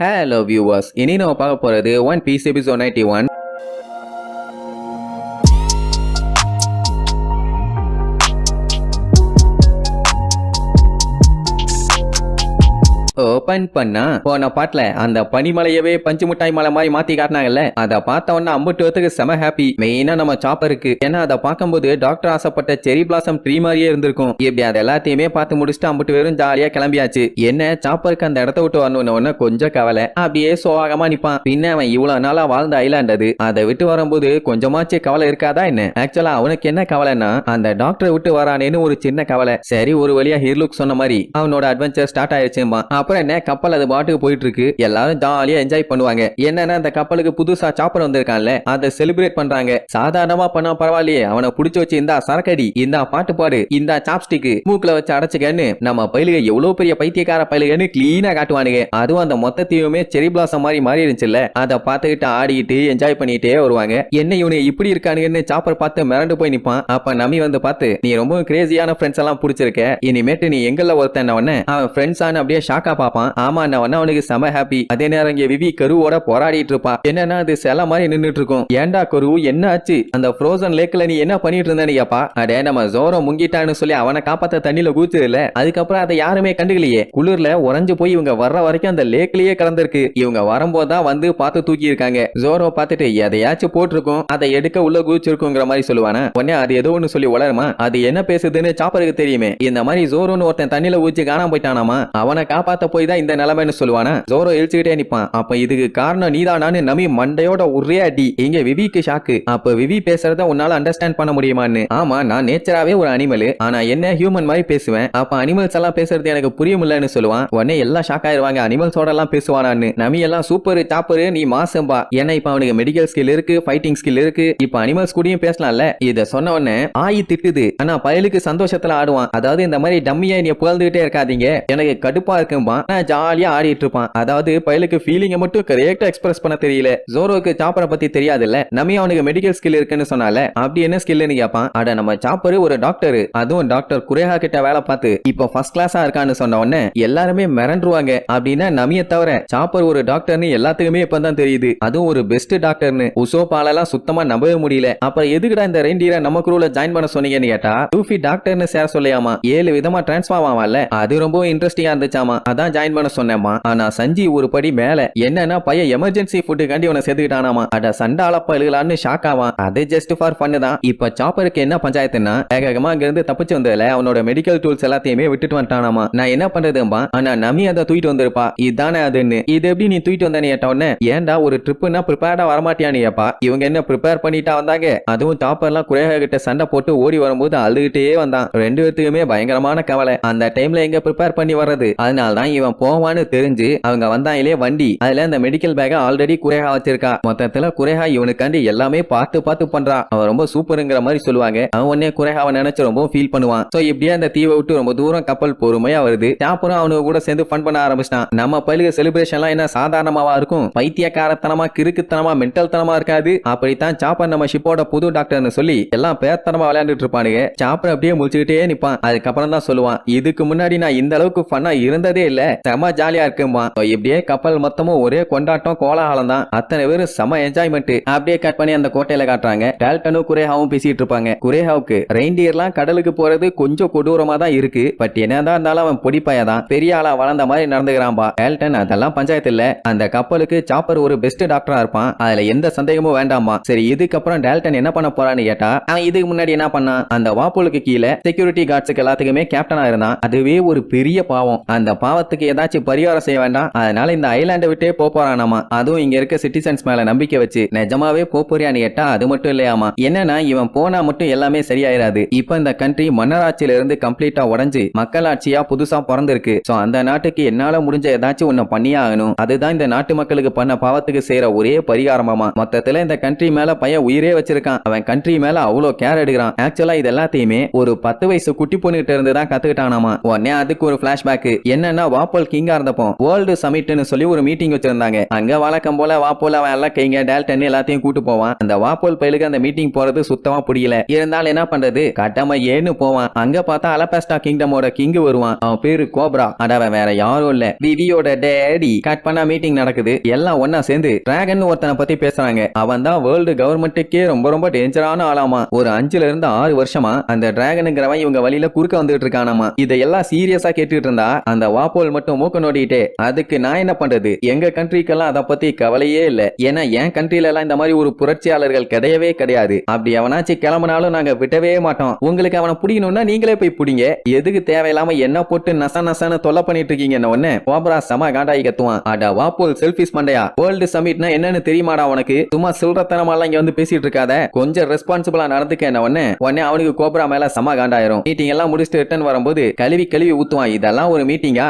Hello viewers இனி நம்ம பார்க்க போகிறது one piece episode ninety one open பண்ணா போன பாட்டுல அந்த பனிமலையவே பஞ்சு மிட்டாய் மலை மாதிரி மாத்தி காட்டினாங்கல்ல அதை பார்த்த உடனே அம்புட்டு பேத்துக்கு செம ஹாப்பி மெயினா நம்ம சாப்பருக்கு ஏன்னா அதை பார்க்கும்போது டாக்டர் ஆசைப்பட்ட செரி பிளாசம் ட்ரீ மாதிரியே இருந்திருக்கும். இப்படி அது எல்லாத்தையுமே பார்த்து முடிச்சுட்டு அம்புட்டு வெறும் ஜாலியா கிளம்பியாச்சு. என்ன சாப்பருக்கு அந்த இடத்த விட்டு வரணும்னு கொஞ்சம் கவலை. அப்படியே சோகமா நிப்பான். பின்ன அவன் இவ்வளவு நாளா வாழ்ந்த ஐலாண்ட் அது. அதை விட்டு வரும்போது கொஞ்சமாச்சு கவலை இருக்காதா என்ன? ஆக்சுவலா அவனுக்கு என்ன கவலைன்னா அந்த டாக்டரை விட்டு வரானேன்னு ஒரு சின்ன கவலை. சரி ஒரு வழியா ஹீர்லுக் சொன்ன மாதிரி அவனோட அட்வென்ச்சர் ஸ்டார்ட் ஆயிடுச்சுமா அப்புறம் என்ன கப்பல் அது பாட்டுக்கு போயிட்டு இருக்கு எல்லாரும் ஜாலியா என்ஜாய் பண்ணுவாங்க. என்னன்னா அந்த கப்பலுக்கு புதுசா சாப்பர் வந்திருக்கான்ல அதை செலிப்ரேட் பண்றாங்க. சாதாரணமா பண்ணா பரவாயில்லையே அவனை புடிச்சு வச்சு இந்தா சரக்கடி இந்தா பாட்டு பாடு இந்தா சாப்ஸ்டிக் மூக்குல வச்சு அடைச்சுக்கன்னு நம்ம பயிலுக எவ்வளவு பெரிய பைத்தியக்கார பயிலுகன்னு கிளீனா காட்டுவானுங்க. அதுவும் அந்த மொத்தத்தையுமே செரி பிளாசம் மாதிரி மாறி இருந்துச்சுல்ல அதை பார்த்துக்கிட்டு ஆடிக்கிட்டு என்ஜாய் பண்ணிட்டே வருவாங்க. என்ன இவனு இப்படி இருக்கானுங்கன்னு சாப்பர் பார்த்து மிரண்டு போய் நிப்பான். அப்ப நம்பி வந்து பார்த்து நீ ரொம்ப கிரேசியான ஃப்ரெண்ட்ஸ் எல்லாம் பிடிச்சிருக்க. இனிமேட்டு நீ எங்கல்ல ஒருத்தன் உடனே அவன் ஃப்ரெண்ட்ஸ் ஆன அப்படியே ஷாக்கா பார்ப்பான். ஆமா நான் அவனுக்கு செம ஹாப்பி அதே நேரம் இங்க விவி கருவோட போராடிட்டு இருப்பான் என்னன்னா அது சில மாதிரி நின்றுட்டு இருக்கும். ஏண்டா கரு என்ன ஆச்சு? அந்த ஃப்ரோசன் லேக்ல நீ என்ன பண்ணிட்டு இருந்தேன்னு கேப்பா அடே நம்ம ஜோரோ முங்கிட்டான்னு சொல்லி அவனை காப்பாத்த தண்ணியில கூச்சுல அதுக்கப்புறம் அதை யாருமே கண்டுக்கலையே. குளிர்ல உறைஞ்சு போய் இவங்க வர்ற வரைக்கும் அந்த லேக்லயே கிடந்திருக்கு. இவங்க வரும்போதுதான் வந்து பார்த்து தூக்கி இருக்காங்க ஜோரோ பார்த்துட்டு எதையாச்சும் போட்டிருக்கும். அதை எடுக்க உள்ள குதிச்சிருக்குங்கிற மாதிரி சொல்லுவானா? உடனே அது ஏதோ ஒன்னு சொல்லி வளருமா அது என்ன பேசுதுன்னு சாப்பருக்கு தெரியுமே. இந்த மாதிரி ஜோரோன்னு ஒருத்தன் தண்ணியில ஊச்சி காணாம போயிட்டானாமா? அவனை காப்பாத்த போய் தான் இந்த நிலைமைன்னு சொல்லுவானா. ஜோரோ இழிச்சுக்கிட்டே நிப்பான். அப்ப இதுக்கு காரணம் நீதானான்னு நமி மண்டையோட ஒரே அடி. இங்க விவிக்கு ஷாக்கு. அப்ப விவி பேசுறத உன்னால அண்டர்ஸ்டாண்ட் பண்ண முடியுமான்னு. ஆமா நான் நேச்சராவே ஒரு அனிமல் ஆனா என்ன ஹியூமன் மாதிரி பேசுவேன்? அப்ப அனிமல்ஸ் எல்லாம் பேசுறது எனக்கு புரியுமில்லன்னு சொல்லுவான். உடனே எல்லாம் ஷாக் ஆயிருவாங்க. அனிமல்ஸோட எல்லாம் பேசுவானான்னு. நமி எல்லாம் சூப்பர் சாப்பரு நீ மாசம்பா. ஏன்னா இப்ப அவனுக்கு மெடிக்கல் ஸ்கில் இருக்கு ஃபைட்டிங் ஸ்கில் இருக்கு. இப்ப அனிமல்ஸ் கூடயும் பேசலாம்ல. இத சொன்ன உடனே ஆயி திட்டுது. ஆனா பயலுக்கு சந்தோஷத்துல ஆடுவான். அதாவது இந்த மாதிரி டம்மியா நீ புகழ்ந்துகிட்டே இருக்காதீங்க. எனக்கு கடுப்பா இருக்கும்பா நான் ஜாலியா ஆடிட்டு இருப்பான். அதாவது பயலுக்கு ஃபீலிங்க மட்டும் கரெக்டா எக்ஸ்பிரஸ் பண்ண தெரியல. ஜோரோக்கு சாப்பரை பத்தி தெரியாதுல்ல. நம்ம அவனுக்கு மெடிக்கல் ஸ்கில் இருக்குன்னு சொன்னால? அப்படி என்ன ஸ்கில்னு கேட்பான் அட நம்ம சாப்பர் ஒரு டாக்டர் அதுவும் டாக்டர் குரேஹா கிட்ட வேலை பார்த்து இப்போ ஃபர்ஸ்ட் கிளாஸா இருக்கான்னு சொன்ன உடனே எல்லாருமே மிரண்டுருவாங்க. அப்படின்னா நமிய தவிர சாப்பர் ஒரு டாக்டர்னு எல்லாத்துக்குமே இப்பதான் தெரியுது. அதுவும் ஒரு பெஸ்ட் டாக்டர்னு உசோபாலெல்லாம் சுத்தமா நம்பவே முடியல. அப்புறம் எதுக்குடா இந்த ரெண்டீரை நம்ம குரூல ஜாயின் பண்ண சொன்னீங்கன்னு கேட்டா டூஃபி டாக்டர்னு சேர சொல்லியாமா. ஏழு விதமா டிரான்ஸ்ஃபார்ம் ஆவான்ல. அது ரொம்ப இன்ட்ரெஸ்டிங்கா இருந்துச்சாமா. அதான் ஜாயின் பண்ண சொன்னேம்மா. ஆனா சஞ்சி ஒரு படி மேல என்னன்னா பையன் எமர்ஜென்சி ஃபுட்டுக்காண்டி உன சேர்த்துக்கிட்டானாமா அட சண்டால எழுகலான்னு ஷாக் ஆவான். அது ஜஸ்ட் ஃபார் ஃபன்னு தான். இப்ப சாப்பருக்கு என்ன பஞ்சாயத்துன்னா வேகமா அங்க இருந்து தப்பிச்சு வந்ததுல அவனோட மெடிக்கல் டூல்ஸ் எல்லாத்தையுமே விட்டுட்டு வந்துட்டானாமா. நான் என்ன பண்றதும்பா? ஆனா நம்மி அதை தூக்கிட்டு வந்திருப்பா. இதுதானே அதுன்னு. இது எப்படி நீ தூக்கிட்டு வந்தேன்னு கேட்ட உடனே ஏன்டா ஒரு ட்ரிப்புனா ப்ரிப்பேர்டா வரமாட்டியானியப்பா இவங்க என்ன ப்ரிப்பேர் பண்ணிட்டா வந்தாங்க? அதுவும் சாப்பர்லாம் குறையாக கிட்ட சண்டை போட்டு ஓடி வரும்போது அழுதுகிட்டே வந்தான். ரெண்டு பேர்த்துக்குமே பயங்கரமான கவலை. அந்த டைம்ல எங்க ப்ரிப்பேர் பண்ணி வர்றது? அதனால தான் இவன் போவான்னு தெரிஞ்சு அவங்க வந்தாங்களே வண்டி. அதுல அந்த மெடிக்கல் பேக்கை ஆல்ரெடி குறைகா வச்சிருக்கா. மொத்தத்துல குறைகா இவனுக்காண்டி எல்லாமே பார்த்து பார்த்து பண்றான் அவன் ரொம்ப சூப்பருங்கிற மாதிரி சொல்லுவாங்க. அவன் உடனே குரேகாவை நினைச்சு ரொம்ப ஃபீல் பண்ணுவான். சோ இப்படியே அந்த தீவை விட்டு ரொம்ப தூரம் கப்பல் பொறுமையா வருது. சாப்புறம் அவனுக்கு கூட சேர்ந்து ஃபன் பண்ண ஆரம்பிச்சிட்டான். நம்ம பயிலுக செலிப்ரேஷன்லாம் என்ன சாதாரணமாவா இருக்கும்? பைத்தியக்காரத்தனமா கிறுக்குத்தனமா மென்டல் தனமா இருக்காது? அப்படித்தான் சாப்பர் நம்ம ஷிப்போட புது டாக்டர்னு சொல்லி எல்லாம் பேத்தனமா விளையாண்டுட்டு இருப்பானுங்க. சாப்பர் அப்படியே முடிச்சுக்கிட்டே நிப்பான். அதுக்கப்புறம் தான் சொல்லுவான் இதுக்கு முன்னாடி நான் இந்த அளவுக்கு ஃபன்னா இருந்ததே இல்ல. செம ஜாலியா இருக்குமா இப்படியே கப்பல் மொத்தமும் ஒரே கொண்டாட்டம் கோலாகலம் தான் அத்தனை பேரும் செம என்ஜாய்மெண்ட் அப்படியே கட் பண்ணி அந்த கோட்டையில காட்டுறாங்க. டேல்டனும் குரேஹாவும் பேசிட்டு இருப்பாங்க. குரேஹாவுக்கு ரெயின்டியர்லாம் கடலுக்கு போறது கொஞ்சம் கொடூரமா தான் இருக்கு. பட் என்னதான் இருந்தாலும் அவன் பொடிப்பைய தான் பெரிய ஆளா வளர்ந்த மாதிரி நடந்துக்கிறான்பா. டேல்டன் அதெல்லாம் பஞ்சாயத்து இல்ல. அந்த கப்பலுக்கு சாப்பர் ஒரு பெஸ்ட் டாக்டரா இருப்பான். அதுல எந்த சந்தேகமும் வேண்டாமா சரி இதுக்கப்புறம் டேல்டன் என்ன பண்ண போறான்னு கேட்டா அவன் இதுக்கு முன்னாடி என்ன பண்ணான்? அந்த வாப்புலுக்கு கீழே செக்யூரிட்டி கார்ட்ஸுக்கு எல்லாத்துக்குமே கேப்டனா இருந்தான். அதுவே ஒரு பெரிய பாவம். அந்த பாவத்துக்கு ஏதாச்சும் பரிகாரம் செய்ய வேண்டாம். அதனால இந்த ஐலாண்டை விட்டே போறானாமா. அதுவும் இங்க இருக்க சிட்டிசன்ஸ் மேல நம்பிக்கை வச்சு. நிஜமாவே போறியான்னு கேட்டா அது மட்டும் இல்லையாமா. என்னன்னா இவன் போனா மட்டும் எல்லாமே சரியாயிராது. இப்ப இந்த கண்ட்ரி மன்னராட்சியில இருந்து கம்ப்ளீட்டா உடஞ்சு மக்களாட்சியா புதுசா பிறந்திருக்கு. சோ அந்த நாட்டுக்கு என்னால முடிஞ்ச ஏதாச்சும் ஒன்னு பண்ணியே ஆகணும். அதுதான் இந்த நாட்டு மக்களுக்கு பண்ண பாவத்துக்கு செய்யற ஒரே பரிகாரமாமா. மொத்தத்துல இந்த கண்ட்ரி மேல பையன் உயிரே வச்சிருக்கான். அவன் கண்ட்ரி மேல அவ்வளவு கேர் எடுக்கிறான். ஆக்சுவலா இது எல்லாத்தையுமே ஒரு பத்து வயசு குட்டி பொண்ணுகிட்ட இருந்து தான் கத்துக்கிட்டானாமா. உடனே அதுக்கு ஒரு பிளாஷ்பேக் என்னன்னா வாப்பல் கிங்கா இருந்தப்போ வேர்ல்டு சமிட்னு சொல்லி ஒரு மீட்டிங் வச்சிருந்தாங்க. அங்க வழக்கம் போல வாப்போல் அவன் எல்லாம் கைங்க டேல்டன் எல்லாத்தையும் கூட்டு போவான். அந்த வாப்போல் பயிலுக்கு அந்த மீட்டிங் போறது சுத்தமா புடியல இருந்தாலும் என்ன பண்றது? கட்டமா ஏன்னு போவான். அங்க பார்த்தா அலபாஸ்டா கிங்டமோட கிங் வருவான். அவன் பேரு கோப்ரா. அடவன் வேற யாரும் இல்ல. விவியோட டேடி கட் பண்ணா மீட்டிங் நடக்குது. எல்லாம் ஒன்னா சேர்ந்து டிராகன் ஒருத்தனை பத்தி பேசுறாங்க. அவன் தான் வேர்ல்டு கவர்மெண்ட்டுக்கே ரொம்ப ரொம்ப டேஞ்சரான ஆளாமா. ஒரு அஞ்சுல இருந்து ஆறு வருஷமா அந்த டிராகனுங்கிறவன் இவங்க வழியில குறுக்க வந்துட்டு இருக்கானாமா. இதையெல்லாம் சீரியஸா கேட்டுட்டு இருந்தா அந்த வாப்போல் மட்டும் மூக்க நோடிட்டே அதுக்கு நான் என்ன பண்றது? எங்க கண்ட்ரிக்கெல்லாம் அதை பத்தி கவலையே இல்ல. ஏன்னா என் கண்ட்ரில எல்லாம் இந்த மாதிரி ஒரு புரட்சியாளர்கள் கிடையவே கிடையாது. அப்படி எவனாச்சும் கிளம்பினாலும் நாங்க விடவே மாட்டோம். உங்களுக்கு அவனை பிடிக்கணும்னா நீங்களே போய் பிடிங்க. எதுக்கு தேவையில்லாம என்ன போட்டு நச நசன்னு தொல்லை பண்ணிட்டு இருக்கீங்க என்ன ஒன்னு கோபரா சம காண்டாயி கத்துவான். அட வாப்போல் செல்ஃபிஸ் மண்டையா வேர்ல்டு சமிட்னா என்னன்னு தெரியுமாடா உனக்கு? சும்மா சில்லறத்தனமாலாம் இங்க வந்து பேசிட்டு இருக்காத. கொஞ்சம் ரெஸ்பான்சிபிளா நடந்துக்க என்ன ஒன்னு உடனே அவனுக்கு கோபரா மேல சம காண்டாயிரும். மீட்டிங் எல்லாம் முடிச்சுட்டு ரிட்டர்ன் வரும்போது கழுவி கழுவி ஊத்துவான். இதெல்லாம் ஒரு மீட்டிங்கா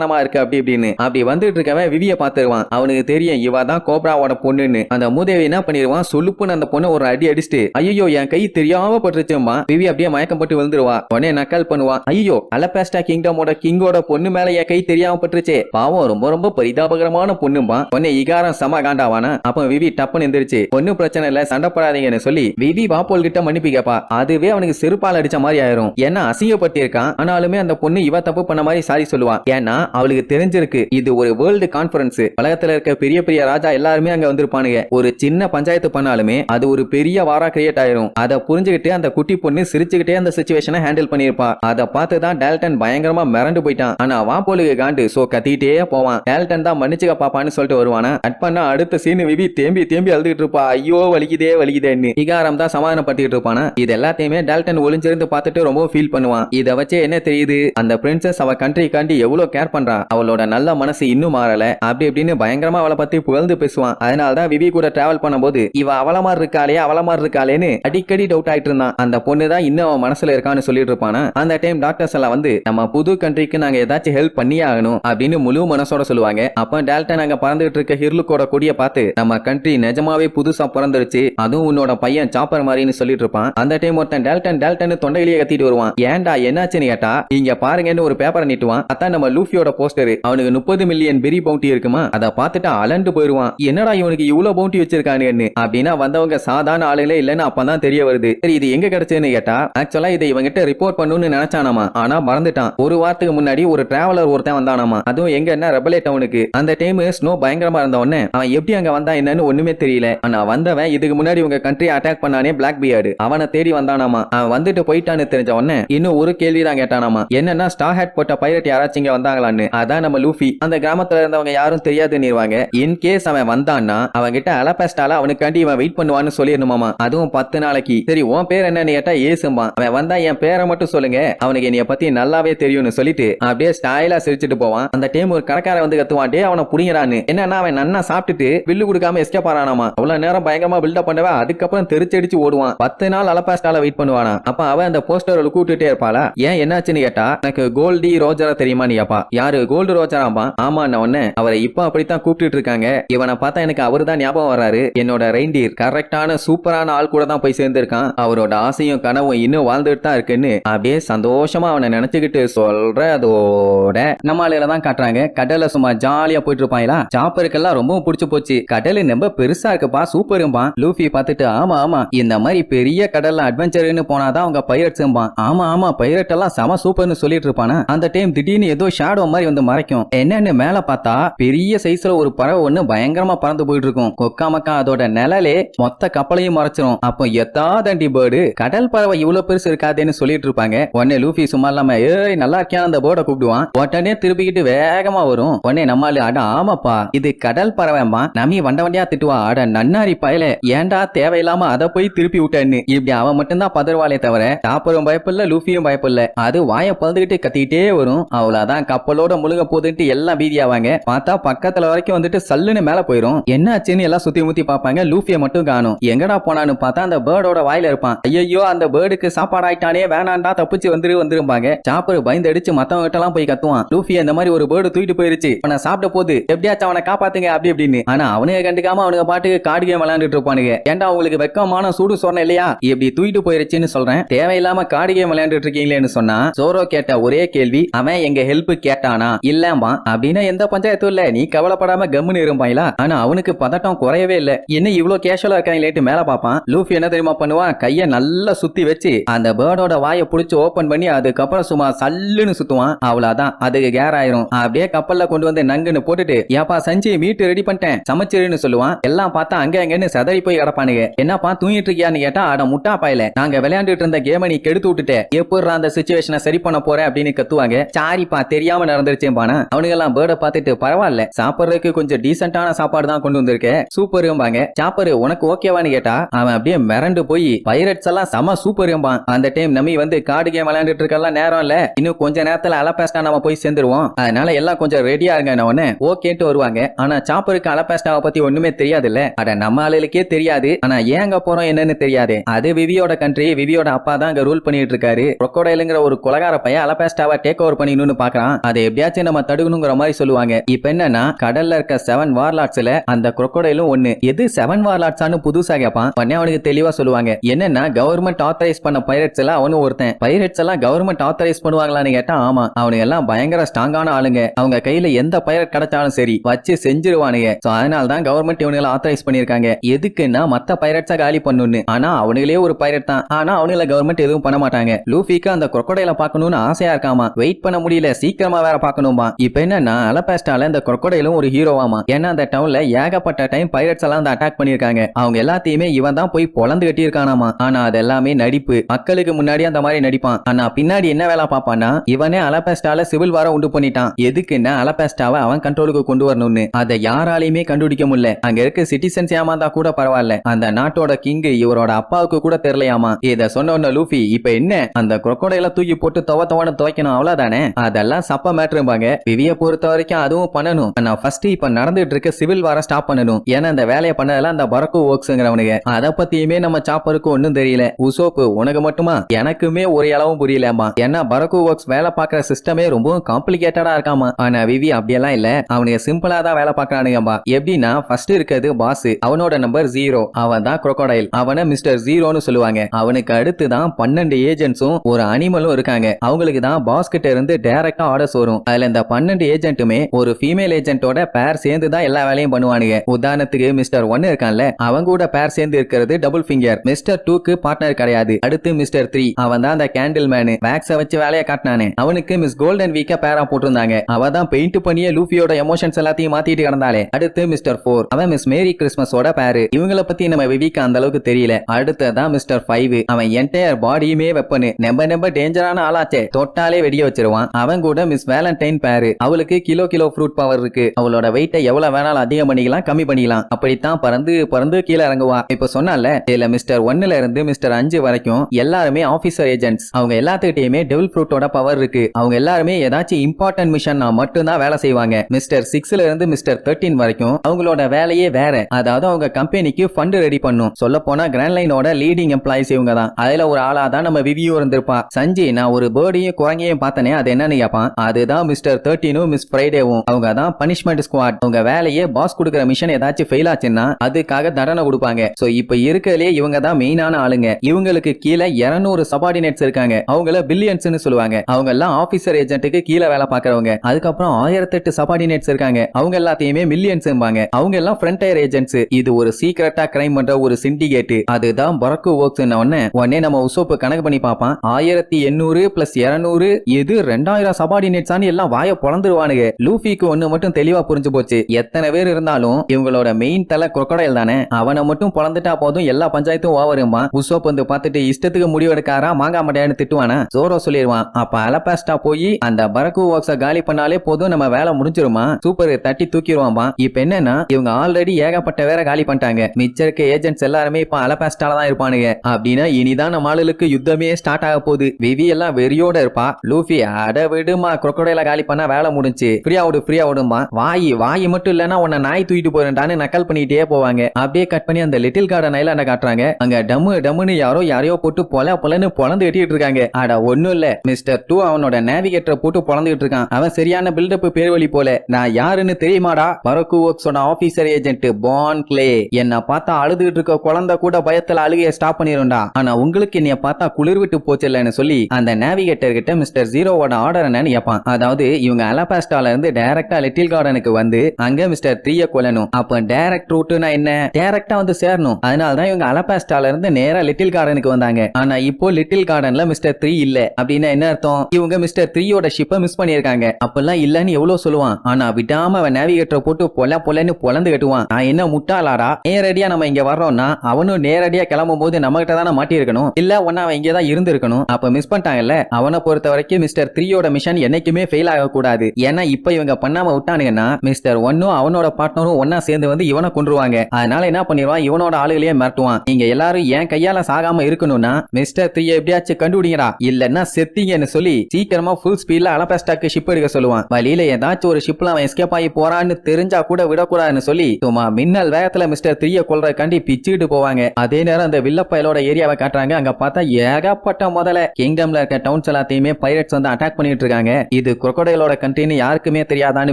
சில்லறத்தனமா இருக்கு அப்படி இப்படின்னு. அப்படி வந்துட்டு இருக்கவன் விவிய பாத்துருவான் அவனுக்கு தெரியும் இவ தான் கோப்ராவோட பொண்ணுன்னு. அந்த மூதேவி என்ன பண்ணிடுவான் சொல்லுப்புன்னு அந்த பொண்ணை ஒரு அடி அடிச்சுட்டு ஐயோ என் கை தெரியாம பட்டுருச்சுமா விவி அப்படியே மயக்கம் போட்டு விழுந்துருவா. உடனே நக்கல் பண்ணுவான் ஐயோ அலபாஸ்டா கிங்டமோட கிங்கோட பொண்ணு மேல என் கை தெரியாம பட்டுருச்சு. பாவம் ரொம்ப ரொம்ப பரிதாபகரமான பொண்ணுமா உடனே இகாரம் சம காண்டாவானா அப்ப விவி டப்புன்னு எந்திரிச்சு ஒன்னும் பிரச்சனை இல்ல சண்டைப்படாதீங்கன்னு சொல்லி விவி வாப்போல் கிட்ட மன்னிப்பு கேப்பா. அதுவே அவனுக்கு செருப்பால் அடிச்ச மாதிரி ஆயிரும். ஏன்னா அசிங்கப்பட்டிருக்கான் ஆனாலுமே அந்த பொண்ணு இவ தப்பு பண்ண மாதிரி சாரி சொல்லுவான் ஏன்னா அவளுக்கு தெரிஞ்சிருக்கு. இது ஒரு வேர்ல்டு கான்பரன்ஸ் உலகத்துல இருக்க பெரிய பெரிய ராஜா எல்லாருமே அங்க வந்திருப்பானுங்க. ஒரு சின்ன பஞ்சாயத்து பண்ணாலுமே அது ஒரு பெரிய வாரா கிரியேட் ஆயிரும். அதை புரிஞ்சுக்கிட்டு அந்த குட்டி பொண்ணு சிரிச்சுக்கிட்டே அந்த சுச்சுவேஷனை ஹேண்டில் பண்ணிருப்பா அதை பார்த்து தான் டேல்டன் பயங்கரமா மிரண்டு போயிட்டான். ஆனா வாப்போலுக்கு காண்டு சோ கத்திட்டே போவான். டேல்டன் தான் மன்னிச்சுக்க பாப்பான்னு சொல்லிட்டு வருவானா? கட் பண்ணா அடுத்த சீனு விவி தேம்பி தேம்பி அழுதுகிட்டு இருப்பா. ஐயோ வலிக்குதே வலிக்குதேன்னு. இகாரம் தான் சமாதானப்பட்டுக்கிட்டு இருப்பானா? இது எல்லாத்தையுமே டேல்டன் ஒளிஞ்சிருந்து பார்த்துட்டு ரொம்ப ஃபீல் பண்ணுவான். இதை வச்சு என்ன தெரியுது? அந்த பிரின்சஸ் அவ கண்ட்ரிக்காண்டி எவ்வளவு கேர் பண்றான் அவளோட நல்ல மனசு இன்னும் மாறல. அப்படி இப்படின்னு பயங்கரமா அவளை பத்தி புகழ்ந்து பேசுவான். அதனால தான் விவி கூட டிராவல் பண்ணும்போது இவ அவள மாதிரி இருக்காளே அவள மாதிரி இருக்காளேன்னு அடிக்கடி டவுட் ஆயிட்டு இருந்தான். அந்த பொண்ணு தான் இன்னும் அவன் மனசுல இருக்கான்னு சொல்லிட்டு இருப்பானா? அந்த டைம் டாக்டர்ஸ் எல்லாம் வந்து நம்ம புது கண்ட்ரிக்கு நாங்க ஏதாச்சும் ஹெல்ப் பண்ணியே ஆகணும் அப்படின்னு முழு மனசோட சொல்லுவாங்க. அப்ப டேல்டன் அங்க பறந்துட்டு இருக்க ஹிர்லுக்கோட கொடிய பார்த்து நம்ம கண்ட்ரி நிஜமாவே புதுசா பிறந்துருச்சு. அதுவும் உன்னோட பையன் சாப்பர் மாதிரின்னு சொல்லிட்டு இருப்பான். அந்த டைம் ஒருத்தன் டேல்டன் டேல்டன் தொண்டையிலேயே கத்திட்டு வருவான். ஏன்டா என்னாச்சுன்னு கேட்டா இங்க பாருங்கன்னு ஒரு பேப்பரை நீட்டுவான். அதான் நம்ம லூஃபியோட போஸ்டர் அவனுக்கு முப்பது மில்லியன் பெரி பவுண்டி இருக்குமா? அதை பார்த்துட்டு அலண்டு போயிருவான். என்னடா இவனுக்கு இவ்வளவு பவுண்டி வச்சிருக்கானுன்னு? அப்படின்னா வந்தவங்க சாதாரண ஆளுங்களே இல்லைன்னு அப்பதான் தெரிய வருது. சரி இது எங்க கிடைச்சதுன்னு கேட்டா ஆக்சுவலா இதை இவங்கிட்ட ரிப்போர்ட் பண்ணணும்னு நினைச்சானாமா? ஆனா மறந்துட்டான். ஒரு வாரத்துக்கு முன்னாடி ஒரு டிராவலர் ஒருத்தன் வந்தானாமா? அதுவும் எங்கன்னா ரெபலே டவுனுக்கு அந்த டைம் ஸ்னோ பயங்கரமா இருந்த உடனே அவன் எப்படி அங்க வந்தான் என்னன்னு ஒண்ணுமே தெரியல. ஆனா வந்தவன் இதுக்கு முன்னாடி உங்க கண்ட்ரி அட்டாக் பண்ணானே பிளாக் பியர்டு அவனை தேடி வந்தானாமா? அவன் வந்துட்டு போயிட்டான்னு தெரிஞ்ச உடனே இன்னும் ஒரு கேள்விதான் கேட்டானாமா? என்னன்னா ஸ்டார் ஹேட் போட்ட பைரட் யாராச்சும் இங்க வந்தாங்களான்னு? அதான் நம்ம லூஃபி. அந்த கிராமத்துல இருந்தவங்க யாரும் தெரியாதுன்னுவாங்க இன் கேஸ் அவன் வந்தான்னா அவன் கிட்ட அலபாஸ்டால அவனுக்காண்டி இவன் வெயிட் பண்ணுவான்னு சொல்லிடணுமாமா. அதுவும் பத்து நாளைக்கு. சரி உன் பேர் என்னன்னு கேட்டா ஏசும்பான். அவன் வந்தா என் பேரை மட்டும் சொல்லுங்க. அவனுக்கு என்னைய பத்தி நல்லாவே தெரியும்னு சொல்லிட்டு அப்படியே ஸ்டைலா சிரிச்சிட்டு போவான். அந்த டைம் ஒரு கடைக்காரன் வந்து கத்துவான் டே அவனை புடிங்கிறான்னு என்னன்னா அவன் நன்னா சாப்பிட்டுட்டு பில்லு கொடுக்காம எஸ்கேப் ஆறானாமா அவ்வளவு நேரம் பயங்கரமா பில்டப் பண்ணவா அதுக்கப்புறம் தெரிச்சடிச்சு ஓடுவான். பத்து நாள் அலபாஸ்டால வெயிட் பண்ணுவானா. அப்ப அவன் அந்த போஸ்டர் கூட்டுட்டே இருப்பாளா? ஏன் என்னாச்சுன்னு கேட்டா எனக்கு கோல்டி ரோஜரா தெரியுமா நீ அப்பா யாரு கோல்டு ரோஜராம்பா ஆமா உடனே அவரை இப்ப அப்படித்தான் கூப்பிட்டு இருக்காங்க. இவனை பார்த்தா எனக்கு அவரு தான் ஞாபகம் வர்றாரு. என்னோட ரெயின்டீர் கரெக்டான சூப்பரான ஆள் கூட தான் போய் சேர்ந்திருக்கான். அவரோட ஆசையும் கனவும் இன்னும் வாழ்ந்துட்டு தான் இருக்குன்னு அப்படியே சந்தோஷமா அவனை நினைச்சுக்கிட்டு சொல்ற அதோட நம்ம ஆளுல தான் காட்டுறாங்க. கடல்ல சும்மா ஜாலியா போயிட்டு இருப்பாங்களா? சாப்பருக்கெல்லாம் ரொம்பவும் பிடிச்சு போச்சு. கடல் ரொம்ப பெருசா இருக்குப்பா சூப்பரும்பா லூஃபி பார்த்துட்டு ஆமா ஆமா இந்த மாதிரி பெரிய கடல்ல அட்வென்ச்சர்னு போனாதான் அவங்க பைரட்ஸும்பான் ஆமா ஆமா பைரட் எல்லாம் செம சூப்பர்னு சொல்லிட்டு இருப்பானா? அந்த டைம் திடீர்னு ஏதோ ஷேடோ மாதிரி வந்து மறைக்கும். என்னன்னு மேல பார்த்தா பெரிய சைஸ்ல ஒரு பறவை ஒண்ணு பயங்கரமா பறந்து போயிட்டு இருக்கும் கொக்கா மக்கா அதோட நிழலே மொத்த கப்பலையும் மறைச்சிரும். அப்போ எத்தாதண்டி பேர்டு கடல் பறவை இவ்வளவு பெருசு இருக்காதுன்னு சொல்லிட்டு இருப்பாங்க. உடனே லூஃபி சும்மா இல்லாம ஏய் நல்லா இருக்கியா? அந்த போர்டை கூப்பிடுவான். உடனே திருப்பிக்கிட்டு வேகமா வரும். உடனே நம்மால அட ஆமாப்பா. இது கடல் பறவைமா நம்மி வண்ட வண்டியா திட்டுவா. அட நன்னாரி பயல. ஏன்டா தேவையில்லாம அதை போய் திருப்பி விட்டேன்னு? இப்படி அவன் மட்டும்தான் பதர்வாலே தவிர சாப்பரும் பயப்பில்ல லூஃபியும் பயப்பில்ல. அது வாயை பழுதுகிட்டு கத்திக்கிட்டே வரும். அவ்வளவுதான். கப்பலோட முழுக போதுன்ட்டு எல்லாம் பீதியாவாங்க பார்த்தா பக்கத்துல வரைக்கும் வந்துட்டு சல்லுன்னு மேல போயிரும். என்னாச்சுன்னு எல்லாம் சுத்தி முத்தி பார்ப்பாங்க. லூஃபிய மட்டும் காணும். எங்கடா போனான்னு பார்த்தா அந்த பேர்டோட வாயில இருப்பான். ஐயோ அந்த பேர்டுக்கு சாப்பாடு ஆயிட்டானே வேணாண்டா தப்பிச்சு வந்துரு வந்துருப்பாங்க சாப்பர் பயந்து அடிச்சு மத்தவங்க கிட்ட எல்லாம் போய் கத்துவான். லூஃபி இந்த மாதிரி ஒரு பேர்டு தூக்கிட்டு போயிருச்சு. அவனை சாப்பிட்ட போது எப்படியாச்சும் அவனை காப்பாத்துங்க அப்படி இப்படின்னு. ஆனா அவனுக்கு கண்டுக்காம அவனுக்கு பாட்டுக்கு கார்டு கேம் விளையாண்டுட்டு இருப்பானுங்க. ஏன்டா உங்களுக்கு வெக்கமான சூடு சொன்ன இல்லையா? இப்படி தூக்கிட்டு போயிருச்சுன்னு சொல்றேன். தேவையில்லாம கார்டு கேம் விளையாண்டுட்டு இருக்கீங்களேன்னு சொன்னா சோரோ கேட்ட ஒரே கேள்வி அவன் எங்க ஹெல்ப் கேட்டானா இல்லம்மா அப்படின்னா எந்த பஞ்சாயத்தும் இல்ல. நீ கவலைப்படாம கம்முன்னு இருப்பாங்களா ஆனா அவனுக்கு பதட்டம் குறையவே இல்ல. என்ன இவ்ளோ கேஷுவலா இருக்காங்க மேல பாப்பான்? லூஃபி என்ன தெரியுமா பண்ணுவான் கைய நல்லா சுத்தி வச்சு அந்த பேர்டோட வாயை புடிச்சு ஓபன் பண்ணி அதுக்கப்புறம் சும்மா சல்லுன்னு சுத்துவான். அவ்வளவுதான். அதுக்கு கேர் ஆயிரும். அப்படியே கப்பல்ல கொண்டு வந்து நங்குன்னு போட்டுட்டு ஏப்பா சஞ்சி மீட்டு ரெடி பண்ணிட்டேன். சமைச்சிருன்னு சொல்லுவான். எல்லாம் பார்த்தா அங்க அங்கன்னு சதறி போய் கிடப்பானுங்க. என்னப்பா தூங்கிட்டு இருக்கியான்னு கேட்டா அட முட்டா பாயில நாங்க விளையாண்டுட்டு இருந்த கேம நீ கெடுத்து விட்டுட்டேன் எப்படி அந்த சுச்சுவேஷனை சரி பண்ண போறேன் அப்படின்னு கத்துவாங்க. சாரிப்பா தெரியாம நடந்துருச்சேம்பானா அவனுங்க எல்லாம் பேர்டை பார்த்துட்டு பரவாயில்ல சாப்பிடுறதுக்கு கொஞ்சம் டீசென்டான சாப்பாடு தான் கொண்டு வந்திருக்கேன் சூப்பர் எம்பாங்க சாப்பர் உனக்கு ஓகேவான்னு கேட்டா அவன் அப்படியே மிரண்டு போய் பைரட்ஸ் எல்லாம் செம சூப்பரும்பான் அந்த டைம் நம்மி வந்து காடு கேம் விளையாண்டுட்டு இருக்கலாம் நேரம் இல்ல. இன்னும் கொஞ்ச நேரத்துல அலபேஸ்டா நம்ம போய் சேர்ந்துருவோம். அதனால எல்லாம் கொஞ்சம் ரெடியா இருங்க உடனே ஓகேன்ட்டு வருவாங்க. ஆனா சாப்பருக்கு அலபேஸ்டாவை பத்தி ஒண்ணுமே தெரியாது இல்ல அட நம்ம ஆளுகளுக்கே தெரியாது. ஆனா ஏன் அங்க போறோம் என்னன்னு தெரியாது. அது விவியோட கண்ட்ரி விவியோட அப்பா தான் அங்க ரூல் பண்ணிட்டு இருக்காரு. crocodileங்கிற ஒரு கொலகார பையன் அலபேஸ்டாவை டேக் ஓவர் பண்ணிடணும்னு பாக்குறான். அதை எப்படியாச்சும் நம்ம தடுக்கணுங்கிற மாதிரி சொல்லுவாங்க. இப்ப என்னன்னா கடல்ல இருக்க செவன் வார்லாட்ஸ்ல அந்த crocodileம் ஒண்ணு. எது செவன் வார்லாட்ஸான்னு புதுசா கேட்பான் உடனே அவனுக்கு தெளிவா சொல்லுவாங்க. என்னன்னா கவர்மெண்ட் ஆத்தரைஸ் பண்ண பைரட்ஸ் எல்லாம் அவனும் ஒருத்தன். பைரட்ஸ் எல்லாம் கவர்மெண்ட் ஆத்தரைஸ் பண்ணுவாங்களான்னு கேட்டா ஆமா. அவனுக்கு எல்லாம் பயங்கர ஸ்ட்ராங்கான ஆளுங்க. அவங்க கையில எந்த பைரட் கிடைச்சாலும் சரி வச்சு செஞ்சிருவானுங்க. சோ அதனால தான் கவர்மெண்ட் இவனுங்களை ஆத்தரைஸ் பண்ணிருக்காங்க எதுக்குன்னா மத்த பைரட்ஸா காலி பண்ணுன்னு. ஆனா அவனுங்களே ஒரு பைரட் தான். ஆனா அவனுங்கள கவர்மெண்ட் எதுவும் பண்ண மாட்டாங்க. லூஃபிக்கு அந்த குரொக்கடையில பாக்கணும்னு ஆசையா இருக்காமா? வெயிட் பண்ண முடியல. சீக்கிரமா வேற பார்க்கணுமா? இப்ப என்னன்னா அலபாஸ்டால இந்த crocodileம் ஒரு ஹீரோவாமா ஏன்னா அந்த டவுன்ல ஏகப்பட்ட டைம் பைரட்ஸ் எல்லாம் வந்து அட்டாக் பண்ணிருக்காங்க அவங்க எல்லாத்தையுமே இவன் தான் போய் பொழந்து கட்டி இருக்கானாமா ஆனா அது எல்லாமே நடிப்பு. மக்களுக்கு முன்னாடி அந்த மாதிரி நடிப்பான். ஆனா பின்னாடி என்ன வேலை பார்ப்பான்னா இவனே அலபாஸ்டால சிவில் வார உண்டு பண்ணிட்டான். எதுக்குன்னா அலபாஸ்டாவை அவன் கண்ட்ரோலுக்கு கொண்டு வரணும்னு. அதை யாராலையுமே கண்டுபிடிக்க முடியல. அங்க இருக்க சிட்டிசன்ஸ் ஏமாந்தா கூட பரவாயில்ல. அந்த நாட்டோட கிங் இவரோட அப்பாவுக்கு கூட தெரியலையாமா? இத சொன்ன உடனே லூஃபி இப்ப என்ன? அந்த குரக்கோடையில தூக்கி போட்டு துவ துவன்னு துவைக்கணும் அவ்வளவுதானே? அதெல்லாம் சப்ப மேட்ரும்பாங்க விவிய பொறுத்த வரைக்கும் அதுவும் பண்ணணும். ஆனா ஃபர்ஸ்ட் இப்ப நடந்துட்டு இருக்க சிவில் வார ஸ்டாப் பண்ணணும். ஏன்னா அந்த வேலையை பண்ணதெல்லாம் அந்த பரக்கு ஒர்க்ஸ்ங்கிறவனுங்க அதை பத்தியுமே நம்ம சாப்பருக்கு ஒன்னும் தெரியல. உசோப்பு உனக்கு மட்டுமா? எனக்குமே ஒரு அளவும் புரியலமா ஏன்னா பரக்கு ஒர்க்ஸ் வேலை பார்க்கற சிஸ்டமே ரொம்பவும் காம்ப்ளிகேட்டடா இருக்காமா ஆனா விவி அப்படியெல்லாம் இல்ல. அவனுக்கு சிம்பிளா தான் வேலை பார்க்கறானுங்கம்பா எப்படின்னா ஃபர்ஸ்ட் இருக்கிறது பாஸ் அவனோட நம்பர் ஜீரோ அவன் தான் குரோக்கோடைல் அவனை மிஸ்டர் ஜீரோன்னு சொல்லுவாங்க. அவனுக்கு அடுத்து தான் பன்னெண்டு ஏஜென்ட்ஸும் ஒரு அனிமலும் இருக்காங்க. அவங்களுக்கு தான் பாஸ் கிட்ட இருந்து டைரக்டா ஆர்டர்ஸ் வரும் அதுல இந்த பன்னெண்டு ஏஜென்ட்டுமே ஒரு ஃபீமேல் ஏஜென்ட்டோட பேர் சேர்ந்து தான் எல்லா வேலையும் பண்ணுவானுங்க. உதாரணத்துக்கு மிஸ்டர் ஒன் இருக்கான்ல அவங்க கூட பேர் சேர்ந்து இருக்கிறது டபுள் ஃபிங்கர் மிஸ்டர் டூக்கு பார்ட்னர் கிடையாது. அடுத்து மிஸ்டர் த்ரீ அவன் தான் அந்த கேண்டில் மேனு வேக்ஸ வச்சு வேலையை காட்டினானு. அவனுக்கு மிஸ் கோல்டன் வீக்க பேரா போட்டிருந்தாங்க. அவ தான் பெயிண்ட் பண்ணியே லூஃபியோட எமோஷன்ஸ் எல்லாத்தையும் மாத்திட்டு கிடந்தாலே அடுத்து மிஸ்டர் ஃபோர் அவன் மிஸ் மேரி கிறிஸ்மஸோட பேரு இவங்கள பத்தி நம்ம விவிக்கு அந்த அளவுக்கு தெரியல. அடுத்ததான் மிஸ்டர் ஃபைவ் அவன் என்டையர் பாடியுமே வெப்பனு நெம்ப நெம்ப டேஞ்சரான ஆளாச்சே. தொட்டாலே வெடிய வச்சிருவான். அவன் கூட மிஸ் வேலண்டைன் பேரு. அவளுக்கு கிலோ கிலோ ஃப்ரூட் பவர் இருக்கு. அவளோட வெயிட்டை எவ்வளவு வேணாலும் அதிகம் பண்ணிக்கலாம் கம்மி பண்ணிக்கலாம். அப்படித்தான் பறந்து பறந்து கீழே இறங்குவா. இப்ப சொன்னால இதுல மிஸ்டர் ஒன்னுல இருந்து மிஸ்டர் அஞ்சு வரைக்கும் எல்லாருமே ஆபீசர் ஏஜென்ட்ஸ் அவங்க எல்லாத்துக்கிட்டயுமே டெவில் ஃப்ரூட்டோட பவர் இருக்கு. அவங்க எல்லாருமே ஏதாச்சும் இம்பார்ட்டன்ட் மிஷன் மட்டும்தான் வேலை செய்வாங்க. மிஸ்டர் சிக்ஸ்ல இருந்து மிஸ்டர் தேர்ட்டின் வரைக்கும் அவங்களோட வேலையே வேற. அதாவது அவங்க கம்பெனிக்கு ஃபண்ட் ரெடி பண்ணும். சொல்ல போனா கிராண்ட் லைனோட லீடிங் எம்ப்ளாயிஸ் இவங்க தான் அதுல ஒரு ஆளா தான் நம்ம விவியூ இருந்திருப்பா. சஞ்சி நான் ஒரு பேர்டையும் குரங்கையும் பார்த்தனே அது என்னன்னு கேட்பான் அதுதான் மிஸ்டர் தேர்ட்டீனும் மிஸ் ஃப்ரைடேவும் அவங்க தான் பனிஷ்மெண்ட் ஸ்குவாட் அவங்க வேலையே பாஸ் கொடுக்குற மிஷன் ஏதாச்சும் ஃபெயில் ஆச்சுன்னா அதுக்காக தண்டனை கொடுப்பாங்க. சோ இப்ப இருக்கறதுலே இவங்க தான் மெயினான ஆளுங்க. இவங்களுக்கு கீழே 200 சபார்டினேட்ஸ் இருக்காங்க. அவங்கள பில்லியன்ஸ்னு சொல்லுவாங்க. அவங்க எல்லாம் ஆபீசர் ஏஜென்ட்டுக்கு கீழே வேலை பார்க்கறவங்க. அதுக்கப்புறம் ஆயிரத்தெட்டு சபார்டினேட்ஸ் இருக்காங்க. அவங்க எல்லாத்தையுமே மில்லியன்ஸ்பாங்க அவங்க எல்லாம் ஃப்ரண்ட் ஃப்ரண்டயர் ஏஜென்ட்ஸ் இது ஒரு சீக்கிரட்டா கிரைம் பண்ற ஒரு சிண்டிகேட் அதுதான் பரக்கு ஒர்க்ஸ் உடனே உடனே நம்ம உசோப்பு கணக்கு பண்ணி பார்ப்பான். ஆயிரத்தி எண்ணூறு பிளஸ் இருநூறு இது ரெண்டாயிரம் சபார்டினேட்ஸ் சபார்டினேட்ஸான்னு எல்லாம் வாய பொழந்துருவானுங்க. லூஃபிக்கு ஒண்ணு மட்டும் தெளிவா புரிஞ்சு போச்சு. எத்தனை பேர் இருந்தாலும் இவங்களோட மெயின் தலை crocodile தானே. அவனை மட்டும் பொழந்துட்டா போதும் எல்லா பஞ்சாயத்தும் ஓவருமா உசோப் வந்து பார்த்துட்டு இஷ்டத்துக்கு முடிவெடுக்காரா மாங்கா மட்டையான்னு திட்டுவானா? ஜோரோ சொல்லிடுவான் அப்ப அலபாஸ்டா போய் அந்த பரக்கு ஒர்க்ஸ காலி பண்ணாலே போதும் நம்ம வேலை முடிஞ்சிருமா? சூப்பர் தட்டி தூக்கிடுவான்பா இப்ப என்னன்னா இவங்க ஆல்ரெடி ஏகப்பட்ட வேற காலி பண்ணிட்டாங்க. மிச்ச இருக்க ஏஜென்ட்ஸ் எல்லாருமே இப்ப அலபாஸ்டால தான் இருப்பானுங்க. அப்படின்னா இனிதான் நம்ம ஆளுக்கு யுத்தமே ஸ்டார்ட் ஆக போகுது. விவி எல்லாம் வெறியோட இருப்பா. லூஃபி அட விடுமா crocodile காலி பண்ணா வேலை முடிஞ்சு ஃப்ரீயா விடு ஃப்ரீயா விடுமா வாய் வாய் மட்டும் இல்லனா உன்னை நாய் தூக்கிட்டு போறேன்டான்னு நக்கல் பண்ணிட்டே போவாங்க. அப்படியே கட் பண்ணி அந்த லிட்டில் கார்டன் ஐலாண்ட காட்டுறாங்க? அங்க டம்மு டம்முன்னு யாரோ யாரையோ போட்டு பொல பொலன்னு பொழந்து கட்டிட்டு இருக்காங்க. அட ஒண்ணும் இல்ல. மிஸ்டர் டூ அவனோட நேவிகேட்டரை போட்டு பொழந்துகிட்டு இருக்கான். அவன் சரியான பில்டப் பேர் வழி போல. நான் யாருன்னு தெரியுமாடா? பரக்கு ஒர்க்ஸோட ஆபீசர் ஏஜென்ட் பான் கிளே என்ன பார்த்தா அழுதுகிட்டு இருக்க குழந்தை கூட பயத்துல அழுகைய ஸ்டாப் பண்ணிரும்டா. ஆனா உங்களுக்கு என்னைய பார்த்தா குளிர் விட்டு போச்சு இல்லன்னு சொல்லி அந்த நேவிகேட்டர் கிட்ட மிஸ்டர் ஜீரோவோட ஆர்டர் என்னன்னு கேட்பான் அதாவது இவங்க அலபாஸ்டால இருந்து டைரக்டா லிட்டில் கார்டனுக்கு வந்து அங்க மிஸ்டர் த்ரீய கொல்லணும். அப்ப டைரக்ட் ரூட்னா என்ன? டைரக்டா வந்து சேரணும். அதனால தான் இவங்க அலபாஸ்டால இருந்து நேரா லிட்டில் கார்டனுக்கு வந்தாங்க. ஆனா இப்போ லிட்டில் கார்டன்ல மிஸ்டர் த்ரீ இல்ல. அப்படின்னா என்ன அர்த்தம்? இவங்க மிஸ்டர் த்ரீயோட ஷிப்பை மிஸ் பண்ணியிருக்காங்க. அப்பெல்லாம் இல்லன்னு எவ்வளவு சொல்லுவான். ஆனா விடாம அவன் நேவிகேட்டரை போட்டு பொல பொலன்னு பொலந்து கட்டுவான். நான் என்ன முட்டாளாடா? நேரடியா நம்ம இங்க வர்றோம்னா அவனும் நேரடியா கிளம்பும் போது நம்ம கிட்ட தானே மாட்டிருக்கணும் இல்ல ஒன்னா அவன் இங்கே தான் இருந்திருக்கணும். அப்ப மிஸ் பண்ணிட்டாங்கல்ல? அவனை பொறுத்த வரைக்கும் மிஸ்டர் த்ரீயோட மிஷன் என்னைக்குமே ஃபெயில் ஆகக்கூடாது. ஏன்னா இப்ப இவங்க பண்ணாம விட்டானுங்கன்னா மிஸ்டர் ஒன்னும் அவனோட பார்ட்னரும் ஒன்னா சேர்ந்து வந்து இவனை கொண்டுருவாங்க அதனால என்ன பண்ணிடுவான்? இவனோட ஆளுகளையே மிரட்டுவான். நீங்க எல்லாரும் என் கையால சாகாம இருக்கணும்னா மிஸ்டர் த்ரீ எப்படியாச்சும் கண்டுபிடிங்கடா. இல்லன்னா செத்தீங்கன்னு சொல்லி சீக்கிரமா ஃபுல் ஸ்பீட்ல அலபெஸ்டாக்கு ஷிப் எடுக்க சொல்லுவான். வழியில ஏதாச்சும் ஒரு ஷிப்ல அவன் எஸ்கேப் ஆகி போறான்னு தெரிஞ்சா கூட விடக்கூடாதுன்னு சொல்லி சும்மா மின்னல் வேகத்துல மிஸ்டர் த்ரீய கொல்றதுக்காண்டி பிச்சுக்கிட்டு போவாங்க. அதே நேரம் அந்த வில்லப்பயலோட ஏரியாவை காட்டுறாங்க. அங்க பார்த்தா ஏகப்பட்ட முதல்ல கிங்டம்ல இருக்க டவுன்ஸ் எல்லாத்தையுமே பைரட்ஸ் வந்து அட்டாக் பண்ணிட்டு இருக்காங்க. இது crocodileோட கண்ட்ரின்னு யாருக்குமே தெரியாதான்னு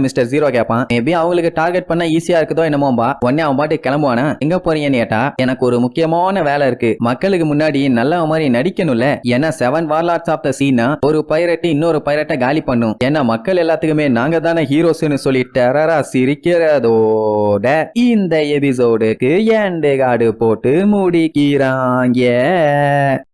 மிஸ்டர் ஜீரோ கேட்பான் மேபி அவங்களுக்கு டார்கெட் பண்ண ஈஸியா இருக்குதோ என்னமோம்பா உடனே அவன் பாட்டு கிளம்புவானா? எங்க போறீங்கன்னு கேட்டா எனக்கு ஒரு முக்கியமான வேலை இருக்கு. மக்களுக்கு முன்னாடி நல்ல மாதிரி நடிக்கணும்ல. ஏன்னா செவன் வார்லாட்ஸ் ஆஃப் த சீனா ஒரு பைரட் இன்னொரு பைரட்டை காலி பண்ணும். ஏன்னா மக்கள் எல்லாத்துக்குமே நாங்க தானே ஹீரோஸ்னு சொல்லி டெரரா சிரிக்கிறதோட இந்த எபிசோடுக்கு ஏண்டு கார்டு போட்டு முடிக்கிறாங்க.